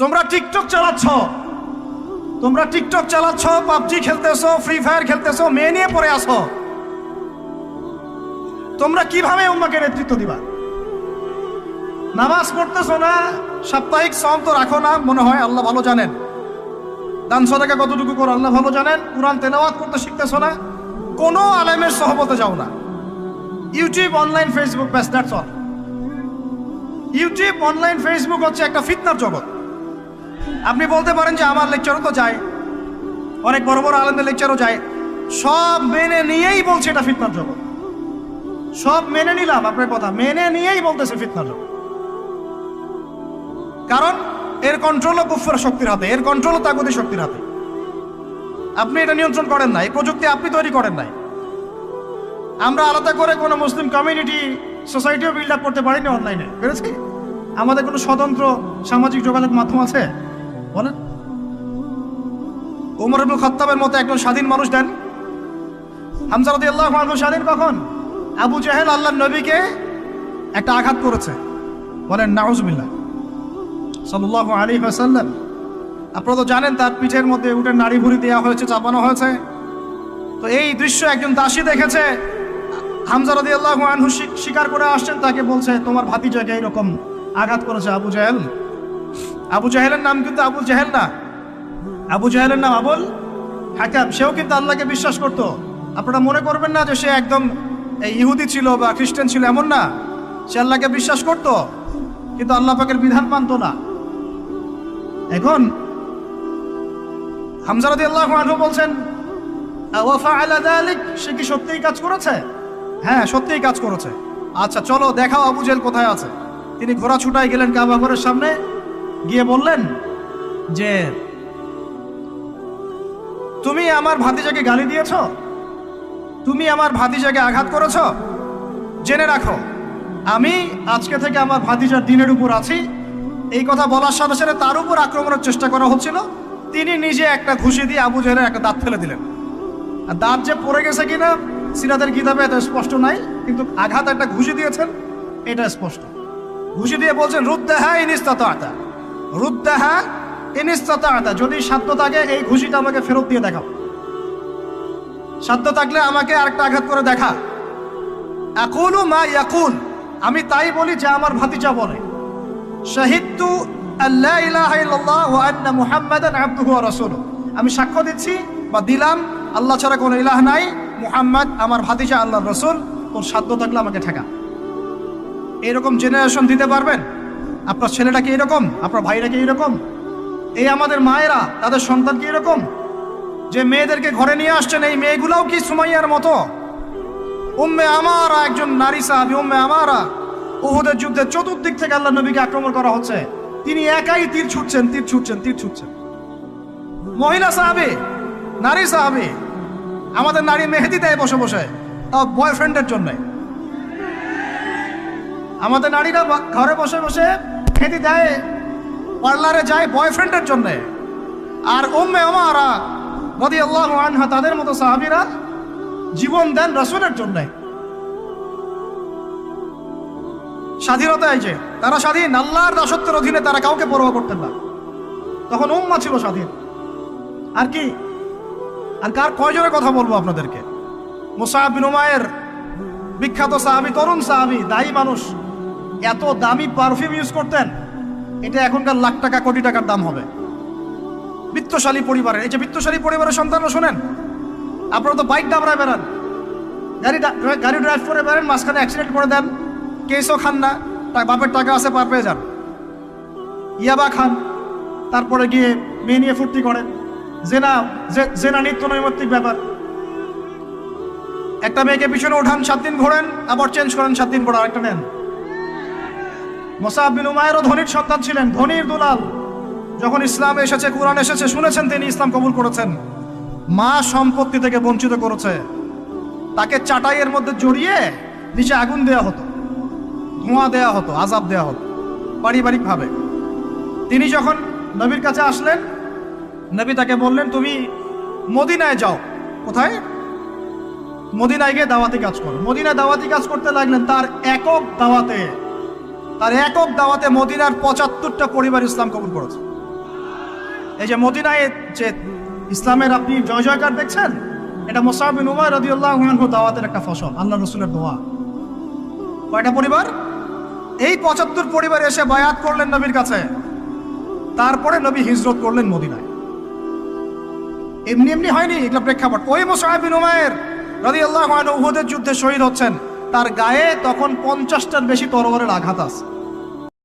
তোমরা টিকটক চালাচ্ছ। তোমরা টিকটক চালাচ্ছ, পাবজি খেলতেছো, ফ্রি ফায়ার খেলতেছো, মেয়ে নিয়ে পড়ে আসো তোমরা কীভাবে উম্মাকে নেতৃত্ব দিবা? নামাজ পড়তেছো না? সাপ্তাহিক সম তো রাখো না, মনে হয় আল্লাহ ভালো জানেন। দান সদাকা কতটুকু করো, আল্লাহ ভালো জানেন। কোরআন তেলাওয়াত করতে শিখতেছো না? কোনো আলেমের সহবতে যাও না। ইউটিউব, অনলাইন, ফেসবুক, ব্যাস that's all YouTube, online, Facebook হচ্ছে একটা ফিতনার জগৎ। আপনি বলতে পারেন যে আমার লেকচারও তো যায়। অনেক বড় বড় আলেমদের লেকচারও যায়। সব মেনে নিয়েই বলছে এটা ফিতনার জগৎ। সব মেনে নিলাম, আপনার কথা। মেনে নিয়েই বলতেছে ফিতনার জগৎ। কারণ এর কন্ট্রোলও কুফর শক্তির হাতে, এর কন্ট্রোলও তাগুতি শক্তির হাতে। আপনি এটা নিয়ন্ত্রণ করেন নাই প্রযুক্তি আপনি তৈরি করেন নাই। আমরা আলাদা করে কোনো মুসলিম কমিউনিটি সোসাইটিও বিল্ড আপ করতে পারিনি অনলাইনে পেরেছি আমাদের কোনো স্বতন্ত্র সামাজিক যোগাযোগ মাধ্যম আছে? বলেন। উমর আব্দুল খত্তাবের মতো একজন স্বাধীন মানুষ দেন। হামজা রদি আল্লাহ স্বাধীন কখন? আবু জাহেল আল্লাহ নবীকে একটা আঘাত করেছে। বলেন নাউজবিল্লাহ সাল্লাহ আলী হাসাল্লাম আপনারা তো জানেন, তার পিঠের মধ্যে উঠে নাড়ি ভুড়ি দেওয়া হয়েছে, চাপানো হয়েছে। তো এই দৃশ্য একজন দাসী দেখেছে। হামজা রদি আল্লাহ আনহু স্বী- স্বীকার করে আসছেন, তাকে বলছে, তোমার ভাতিজাকে এইরকম আঘাত করেছে আবু জাহেল। আবু জাহেলের নাম কিন্তু আবু জাহেল না। আবু জাহেলের নাম আবুল হাকাম। সেও কিন্তু আল্লাহকে বিশ্বাস করতো। আপনারা মনে করবেন না যে সে একদম ইহুদি ছিল বা খ্রিস্টান ছিল, এমন না। সে আল্লাহকে বিশ্বাস করতো, কিন্তু আল্লাহ পাকের বিধান মানতো না। এখন হামজারাদি আল্লাহ আনহু বলছেন সে কি সত্যিই কাজ করেছে? হ্যাঁ সত্যিই কাজ করেছে। আচ্ছা চলো দেখাও আবু জেল কোথায় আছে। তিনি ঘোড়া ছুটাই গেলেন কাবা ঘরের সামনে। গিয়ে বললেন যে, তুমি আমার ভাতিজাকে গালি দিয়েছ? তুমি আমার ভাতিজাকে আঘাত করেছ? জেনে রাখো, আমি আজকে থেকে আমার ভাতিজার দিনের উপর আছি। এই কথা বলার সাথে সাথে তার উপর আক্রমণের চেষ্টা করা হচ্ছিল। তিনি নিজে একটা ঘুষি দিয়ে আবু জেহেলের একটা দাঁত ফেলে দিলেন। আর দাঁত যে পড়ে গেছে কিনা, সিরাতের কিতাবে এটা স্পষ্ট নাই, কিন্তু আঘাত একটা ঘুষি দিয়েছেন, এটা স্পষ্ট। ঘুষি দিয়ে বলছেন রুদ্দাহা ইনিস্তাত আতা রুদ্দাহা ইনিস্তাত যদি সাধ্য থাকে, এই ঘুষিটা আমাকে ফেরত দিয়ে দেখাও। সাধ্য থাকলে আমাকে আরেকটা আঘাত করে দেখা। একুলু মা ইয়াকুল, আমি তাই বলি যে আমার ভাতিজা বলে। শাহিদতু আল্লাহ ইলাহা ইল্লাল্লাহ ওয়া আন্না মুহাম্মাদান আবদুহু ওয়া রাসূলুহু। আমি সাক্ষ্য দিচ্ছি বা দিলাম, আল্লাহ ছাড়া কোনো ইলাহ নাই, মুহাম্মদ আমার ভাতিজা, আল্লাহর রাসূল, তোর সাধ্য থাকলে আমাকে ঠেকা। এরকম জেনারেশন দিতে পারবেন? আপনার ছেলেটা কি এরকম? আপনার ভাইরা কি এরকম? এই আমাদের মায়েরা, তাদের সন্তান কি এরকম? যে মেয়েদেরকে ঘরে নিয়ে আসছেন, এই মেয়েগুলাও কি সুমাইয়ার মতো? উম্মে আমারা একজন নারী সাহাবি, উম্মে আমারা। উহুদের যুদ্ধে চতুর্দিক থেকে আল্লাহ নবীকে আক্রমণ করা হচ্ছে। তিনি একাই তীর ছুটছেন তীর ছুটছেন তীর ছুটছেন। মহিলা সাহাবি, নারী সাহাবি, আমাদের নারী মেহেদি দেয় বসে বসে, তাও বয়ফ্রেন্ডের জন্য। আমাদের নারীরা ঘরে বসে বসে মেহেদি দেয় পার্লারে যায় বয়ফ্রেন্ডের জন্য। আর উম্মে আমারা রদি আল্লাহ আনহা তাদের মতো সাহাবিরা জীবন দেন রসুলের জন্য। স্বাধীনতা এই যে, তারা স্বাধীন, আল্লাহর দাসত্বের অধীনে তারা কাউকে পরোয়া করতেন না। তখন উম্মা ছিল স্বাধীন। আর কি? আর কার কয়জনের কথা বলব আপনাদেরকে? মুসাহাব বিন উমায়ের বিখ্যাত সাহাবি, তরুণ সাহাবি, দায়ী মানুষ। এত দামি পারফিউম ইউজ করতেন, এটা এখনকার লাখ টাকা, কোটি টাকার দাম হবে। বিত্তশালী পরিবারের, এই যে বিত্তশালী পরিবারের সন্তানরা শোনেন, আপনারা তো বাইক ডাবরায় বেড়ান। গাড়ি গাড়ি ড্রাইভ করে বেড়ান, মাঝখানে অ্যাক্সিডেন্ট করে দেন কেসও খান না বাপের টাকা আছে পার পেয়ে যান। ইয়াবা খান, তারপরে গিয়ে মেয়ে নিয়ে ফুর্তি করেন। জেনা জেনা নিত্য নৈমিত্তিক ব্যাপার। একটা মেয়েকে পিছনে ওঠান সাত দিন ঘোরেন, আবার চেঞ্জ করেন, সাত দিন পর আরেকটা নেন। মোসাহাব বিন উমায়েরও ধনির সন্তান ছিলেন, ধনির দুলাল। যখন ইসলাম এসেছে, কোরআন এসেছে, শুনেছেন তিনি ইসলাম কবুল করেছেন। মা সম্পত্তি থেকে বঞ্চিত করেছে। তাকে চাটাইয়ের মধ্যে জড়িয়ে নিচে আগুন দেয়া হতো, ধোঁয়া দেয়া হতো, আজাব দেয়া হতো, পারিবারিকভাবে। তিনি যখন নবীর কাছে আসলেন, নবী তাকে বললেন, তুমি মদিনায় যাও। কোথায়? মদিনায় গিয়ে দাওয়াতি কাজ করো। মদিনায় দাওয়াতি কাজ করতে লাগলেন তার একক দাওয়াতে। তার একক দাওয়াতে মদিনার পঁচাত্তরটা পরিবার ইসলাম কবুল করেছে। এই যে মদিনায় যে ইসলামের আপনি জয় জয়কার দেখছেন, এটা মোসাহবিন উমায় রদিউল্লাহ দাওয়াতের একটা ফসল, আল্লাহ রসুলের দোয়া। কয়টা পরিবার? এই পঁচাত্তর পরিবার এসে বায়াত করলেন নবীর কাছে, তারপরে নবী হিজরত করলেন মদিনায়। এমনি এমনি হয়নি এগুলো প্রেক্ষাপট। ওই মোসাহাবিন উমায়ের রাজি আল্লাহ উহুদের যুদ্ধে শহীদ হচ্ছেন। তার গায়ে তখন পঞ্চাশটার বেশি তরবারের আঘাত আছে।